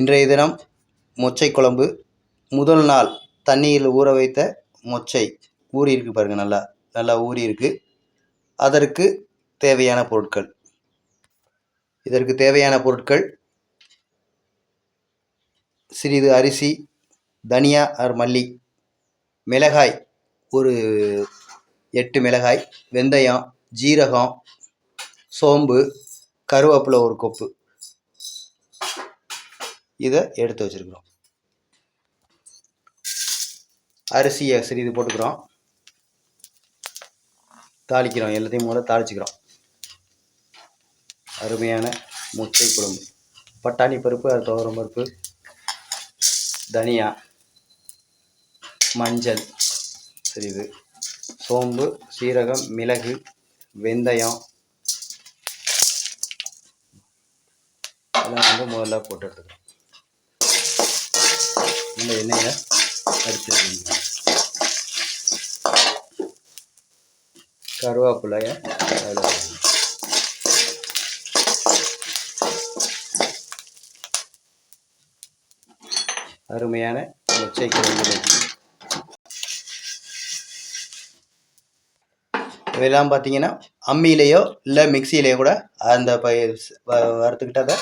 இன்றைய தினம் மொச்சை குழம்பு. முதல் நாள் தண்ணீரில் ஊற வைத்த மொச்சை. ஊறிருக்கு பாருங்கள் நல்லா நல்லா ஊறிருக்கு அதற்கு தேவையான பொருட்கள். இதற்கு தேவையான பொருட்கள் சிறிது அரிசி தனியா ஆர் மல்லி மிளகாய் ஒரு எட்டு மிளகாய் வெந்தயம் ஜீரகம் சோம்பு கருவேப்பிலை ஒரு கொப்பு. இதை எடுத்து வச்சிருக்கிறோம். அரிசியை சிறிது போட்டுக்கிறோம். தாளிக்கிறோம். எல்லாத்தையும் முதல்ல தாளிச்சுக்கிறோம். அருமையான முட்டை குழம்பு. பட்டாணி பருப்பு அது துவரம் பருப்பு தனியா மஞ்சள் சிறிது சோம்பு சீரகம் மிளகு வெந்தயம் இதெல்லாம் வந்து முதல்ல போட்டு எடுத்துக்கிறோம். இந்த எண்ணெயை அடிச்சிருக்கீங்க. கருவேப்பிலைய அதில் அருமையான முச்சைக்கு இதெல்லாம் பார்த்தீங்கன்னா அம்மியிலேயோ இல்லை மிக்சியிலேயோ கூட அந்த பயிர் வ- வறுத்துக்கிட்டதை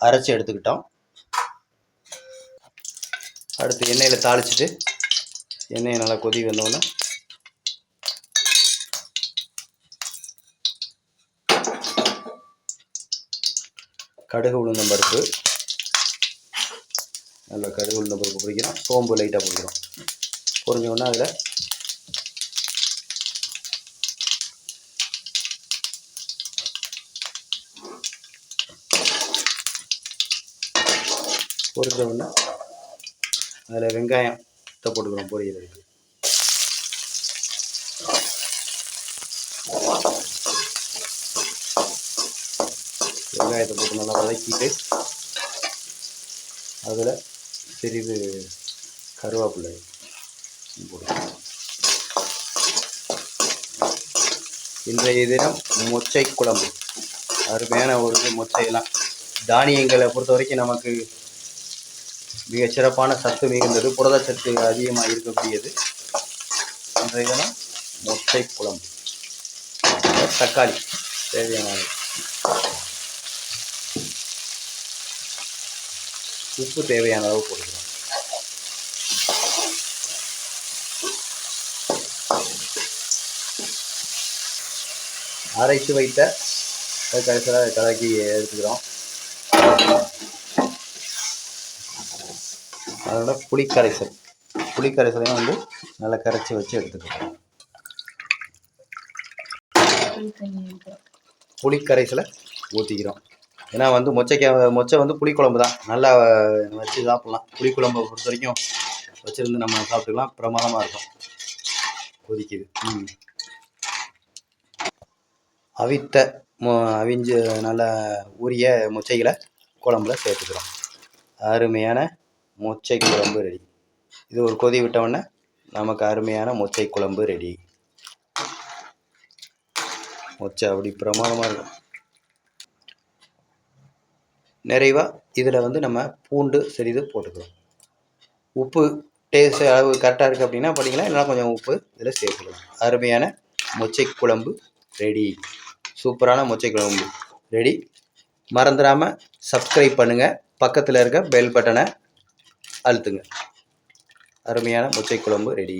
அரைச்சி எடுத்துக்கிட்டோம். அடுத்து எண்ணெயில் தாளிச்சிட்டு எண்ணெயை நல்லா கொதி வந்தோடனே கடுகு உளுந்தம் பருப்பு. நல்லா கடுகு உளுந்தம் பருப்பு பிடிக்கிறோம் சோம்பு லைட்டாக பிடிக்கிறோம் பொறிஞ்சோடனே அதில் பொரிஞ்ச உடனே அதில் வெங்காயம் போட்டுக்கிறோம் பொரியலுக்கு வெங்காயத்தை போட்டு நல்லா வதக்கிட்டு அதில் சிறிது கருவேப்பிலை போடுவோம் இன்றைய தினம் மொச்சை குழம்பு. அருமையான ஒரு மொச்சையெல்லாம் தானியங்களை பொறுத்த வரைக்கும் நமக்கு மிக சிறப்பான சத்து மிகுந்தது புரதச்சத்து அதிகமாக இருக்கக்கூடியது. இன்றைய தினம் குழம்பு தக்காளி தேவையான அளவு. உப்பு தேவையான அளவு போட்டுக்கிறோம் அரைத்து வைத்த கடைசியில் கலக்கி எடுத்துக்கிறோம். அதோட புளிக்கரைசல். புளிக்கரைசலையும் வந்து நல்லா கரைச்சி வச்சு எடுத்துக்கிறோம் புளிக்கரைசலை ஊற்றிக்கிறோம் ஏன்னா வந்து மொச்சைக்காய் மொச்சை வந்து புளிக்குழம்பு தான். நல்லா வச்சு சாப்பிட்லாம். புளிக்குழம்பை பொறுத்த வரைக்கும் வச்சுருந்து நம்ம சாப்பிட்டுக்கலாம். பிரமாதமாக இருக்கும். கொதிக்குது. ம். அவித்த மொ அவிஞ்சு நல்லா ஊறிய மொச்சைகளை குழம்புல சேர்த்துக்கிறோம். அருமையான மொச்சை குழம்பு ரெடி இது ஒரு கொதி விட்டவுடனே நமக்கு அருமையான மொச்சை குழம்பு ரெடி மொச்சை அப்படி பிரமாதமாக இருக்கும். நிறைவாக இதில் வந்து நம்ம பூண்டு சிறிது போட்டுக்கலாம். உப்பு டேஸ்ட் அளவு கரெக்டாக இருக்குது அப்படின்னா பண்ணிக்கலாம் இல்லைனா கொஞ்சம் உப்பு இதில் சேர்த்துக்கலாம். அருமையான மொச்சை குழம்பு ரெடி சூப்பரான மொச்சை குழம்பு ரெடி மறந்துடாமல் சப்ஸ்கிரைப் பண்ணுங்கள் பக்கத்தில் இருக்க பெல் பட்டனை அழுத்துங்க. அருமையான மொச்சை குழம்பு ரெடி